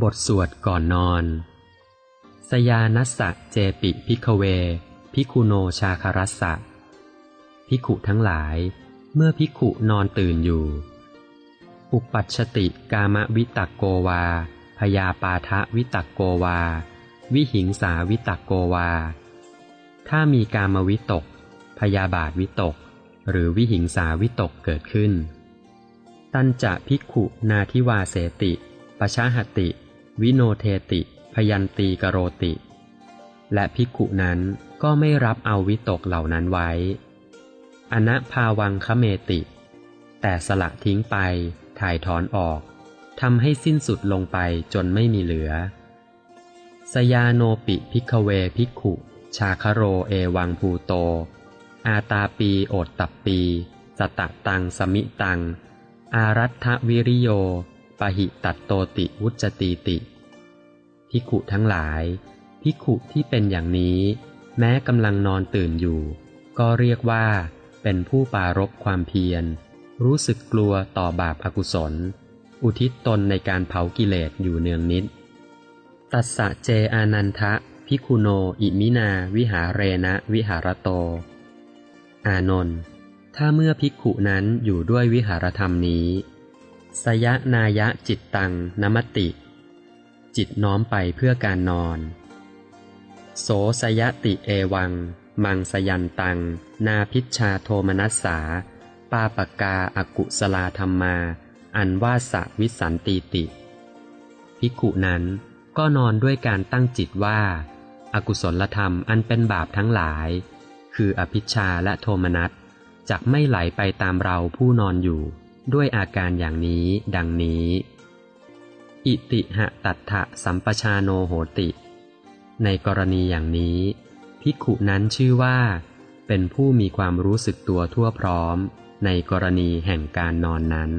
บทสวดก่อนนอน สยานัสสะเจปิพิกเว พิคุโนชาคารัสสะพิขุทั้งหลาย เมื่อพิขุนอนตื่นอยู่ อุปัชติกามวิตักโกวา พยาปาทะวิตักโกวา วิหิงสาวิตักโกวา ถ้ามีกามวิตก พยาบาทวิตก หรือวิหิงสาวิตกเกิดขึ้น ตันจะพิขุนาทิวาเสติ ปชาหติ วิโนเทติ พยันตีกโรติ และพิกขุนั้นก็ไม่รับเอาวิตกเหล่านั้นไว้ อนะภาวังคเมติ แต่สละทิ้งไป ถ่ายถอนออก ทำให้สิ้นสุดลงไปจนไม่มีเหลือ สยาโนปิพิกเวพิกขุ ชาคโรเอวังภูโต อาตาปีโอตตับปี สตะตังสมิตัง อารัฐวิริโย ปหิตัตโตติวุจตีติพิขุทั้งหลายพิขุที่เป็นอย่างนี้ แม้กำลังนอนตื่นอยู่ ก็เรียกว่า เป็นผู้ปารบความเพียร รู้สึกกลัวต่อบาปอากุศล อุทิศตนในการเผากิเลสอยู่เนืองนิด ตัสสะเจอานันทะพิคุโนอิมินาวิหาเรนะวิหารโต อานนท์ถ้าเมื่อภิกขุนั้นอยู่ด้วยวิหารธรรมนี้ สยนายะจิตตังนมติ จิตน้อมไปเพื่อการนอน โสสยติเอวัง มังสยันตัง นาพิชาโทมนัสสา ปาปกาอากุสลาธรรมา อันว่าสะวิสันตีติ ภิกขุนั้นก็นอนด้วยการตั้งจิตว่าอากุศลธรรมอันเป็นบาปทั้งหลาย คืออภิชชาและโทมนัสจักไม่ไหลไปตามเราผู้นอนอยู่ ด้วยอาการอย่างนี้ดังนี้ อิติหะตัทธะสัมปชาโนโหติ ในกรณีอย่างนี้ ภิกขุนั้นชื่อว่า เป็นผู้มีความรู้สึกตัวทั่วพร้อม ในกรณีแห่งการนอนนั้น